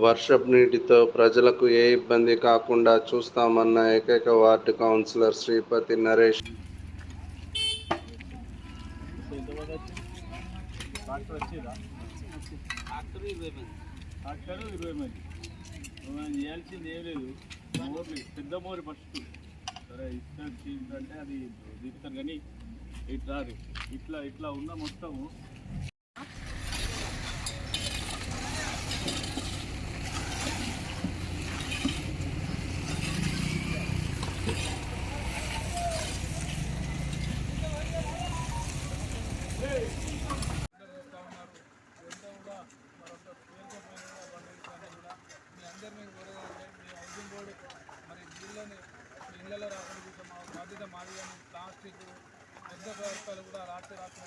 వర్షపు నీటితో ప్రజలకు ఏ ఇబ్బంది కాకుండా చూస్తామన్న ఏకైక ward councillor Sripathi Naresh tractor వచ్చిందా ట్రాక్టర్ ఇరవై మంది ట్రాక్టర్ ఇరవై మంది మనం చేయాల్సింది ఏం లేదు మోర్లు పెద్ద మోరి ఫస్ట్ సరే ఇస్తాను అంటే అది దిగుతాను కానీ ఇట్లా రా. ఇట్లా ఇట్లా ఉన్న మొత్తము చేస్తూ ఉన్నారు ఇదంతా కూడా మరొక పేరుకోపోయిన కూడా పండుగ కూడా మీ అందరి మీద కోరేదంటే మీ హౌసింగ్ బోర్డు మరి ఇళ్ళని మీ ఇళ్ళలో రాకుండా చూసే మా ప్లాస్టిక్ పెద్ద పదార్థాలు కూడా రాత్రి రాత్రి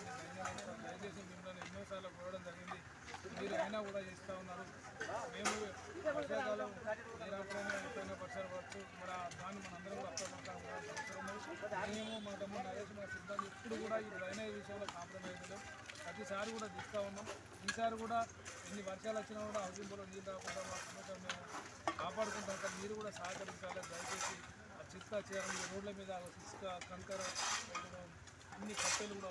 దయచేసి మిమ్మల్ని ఎన్నోసార్లు కోరడం జరిగింది. మీరు అయినా కూడా చేస్తూ ఉన్నారు. మేము వర్షాకాలం ఏ ఎప్పుడైనా వర్షాలు పడచ్చు. మరి ఆ దాన్ని మనందరం కూడా అప్రమత్తంగా మేము మా తమ్ముడు నరేష్ మా సిబ్బంది ఇప్పుడు కూడా ఈ డ్రైనేజ్ విషయంలో కాంప్రమైజ్ ప్రతిసారి కూడా తీస్తూ ఉన్నాం. ఈసారి కూడా ఎన్ని వర్షాలు వచ్చినా కూడా హౌసింగ్ నీళ్ళు రాకుండా మా సమస్య మేము కాపాడుకుంటాం కానీ మీరు కూడా సహకరించాలి. ఇసుక చేయాలి రోడ్ల మీద ఇసుక కంకర అన్ని కట్టెలు కూడా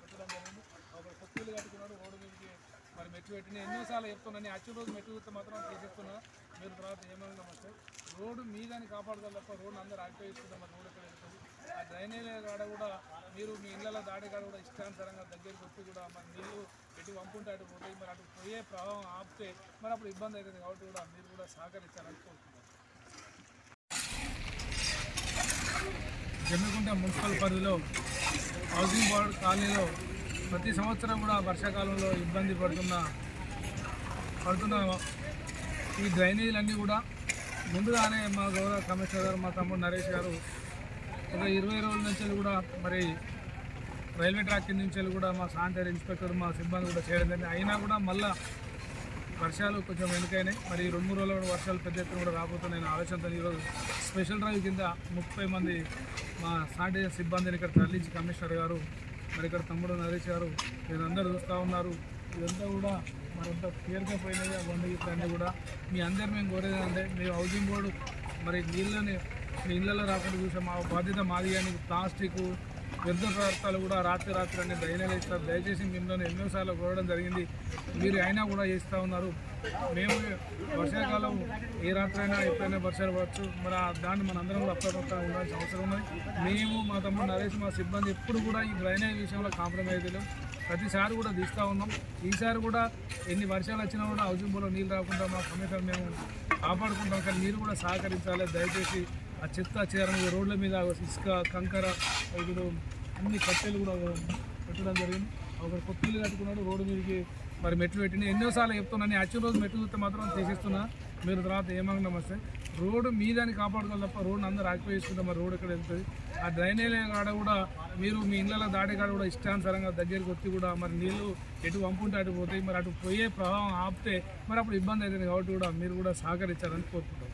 పెట్టడం జరిగింది ఒక కొత్తలు కట్టుకున్నాడు రోడ్డు మీదకి మరి మెట్లు పెట్టిన ఎన్నోసార్లు చెప్తున్నాను యాక్చువల్ రోజు మెట్లు చూస్తే మాత్రం చెప్తున్నా మీరు తర్వాత ఏమైనా వస్తే రోడ్డు మీదని కాపాడుకోవాలి తప్ప రోడ్డు అందరూ ఆగిపోయిస్తుందా మరి రోడ్డు ఎక్కడ వెళ్తుంది? ఆ డ్రైనేజ్ కాడ కూడా మీరు మీ ఇళ్ళ దాడి కాడ కూడా ఇష్టానుసారంగా దగ్గరికి వచ్చి కూడా మరి నీళ్ళు ఎటు పంపుంటే అటు పోతాయి మరి అటు పోయే ప్రభావం ఆపితే మరి అప్పుడు ఇబ్బంది అవుతుంది కాబట్టి కూడా మీరు కూడా సహకరించాలని కోరుతున్నారు జమ్మికుంట మున్సిపల్ పరిధిలో హౌసింగ్ బోర్డ్ కాలనీలో ప్రతి సంవత్సరం కూడా వర్షాకాలంలో ఇబ్బంది పడుతున్న పడుతున్న ఈ డ్రైనేజీలన్నీ కూడా ముందుగానే మా గౌరవ కమిషనర్ గారు మా తమ్ముడు నరేష్ గారు ఒక ఇరవై రోజుల నుంచి కూడా మరి రైల్వే ట్రాక్ కింద నుంచి కూడా మా శానిటరీ ఇన్స్పెక్టర్ మా సిబ్బంది కూడా చేయడం జరిగింది. అయినా కూడా మళ్ళీ వర్షాలు కొంచెం వెనుకైనాయి. మరి రెండు మూడు రోజుల వర్షాలు పెద్ద ఎత్తున కూడా రాబోతున్నాయని ఆలోచనతో ఈరోజు స్పెషల్ డ్రైవ్ కింద ముప్పై మంది మా శానిటైజర్ సిబ్బందిని ఇక్కడ తరలించి కమిషనర్ గారు మరి ఇక్కడ తమ్ముడు నరేష్ గారు మీరు అందరూ చూస్తూ ఉన్నారు. ఇదంతా కూడా మరంతా క్లియర్గా పోయినాయి ఆ బండి కూడా మీ అందరు మేము కోరేది అంటే మీ హౌసింగ్ బోర్డు మరి నీళ్ళని మీ ఇళ్ళలో రాకుండా చూసాం మా బాధ్యత మాది కానీ ప్లాస్టిక్ వ్యర్థ పదార్థాలు కూడా రాత్రి రాత్రి అన్ని డ్రైనేజ్ ఇస్తారు. దయచేసి మిమ్మల్ని ఎన్నోసార్లు కోరడం జరిగింది. మీరు అయినా కూడా చేస్తూ ఉన్నారు. మేము వర్షాకాలం ఏ రాత్రి అయినా ఎప్పుడైనా వర్షాలు పడవచ్చు. మరి ఆ దాన్ని మనందరం కూడా అప్రమత్తంగా ఉండాల్సిన అవసరం ఉన్నది. మేము మా తమ్ముడు నరేష్ మా సిబ్బంది ఎప్పుడు కూడా ఈ డ్రైనేజ్ విషయంలో కాంప్రమైజ్ లేం ప్రతిసారి కూడా తీస్తూ ఉన్నాం. ఈసారి కూడా ఎన్ని వర్షాలు వచ్చినా కూడా హౌసింగ్ బోర్డులో నీళ్ళు రాకుండా మా సమీపం మేము కాపాడుకుంటాం. కానీ మీరు కూడా సహకరించాలి. దయచేసి ఆ చెత్త చేరని రోడ్ల మీద ఇసుక కంకర ఇప్పుడు అన్ని కట్టెలు కూడా పెట్టడం జరిగింది. ఒక కొత్తలు కట్టుకున్నాడు రోడ్డు మీదకి మరి మెట్లు పెట్టిన ఎన్నోసార్లు చెప్తున్నాను యాక్చువల్ రోజు మెట్లు చూస్తే మాత్రం తీసేస్తున్నా. మీరు తర్వాత ఏమన్నా వస్తే రోడ్డు మీదని కాపాడుకోవాలి తప్ప రోడ్డు అందరూ ఆక్యుపై మరి రోడ్డు ఎక్కడ వెళ్తుంది? ఆ డ్రైనేజ్ కాడ కూడా మీరు మీ ఇళ్ళ దాడి కాడ కూడా ఇష్టానుసారంగా దగ్గరికి వచ్చి కూడా మరి నీళ్ళు ఎటు పంపుంటే అటు పోతాయి. మరి అటు పోయే ప్రభావం ఆపితే మరి అప్పుడు ఇబ్బంది అవుతుంది కాబట్టి కూడా మీరు కూడా సహకరించాలని కోరుకుంటాం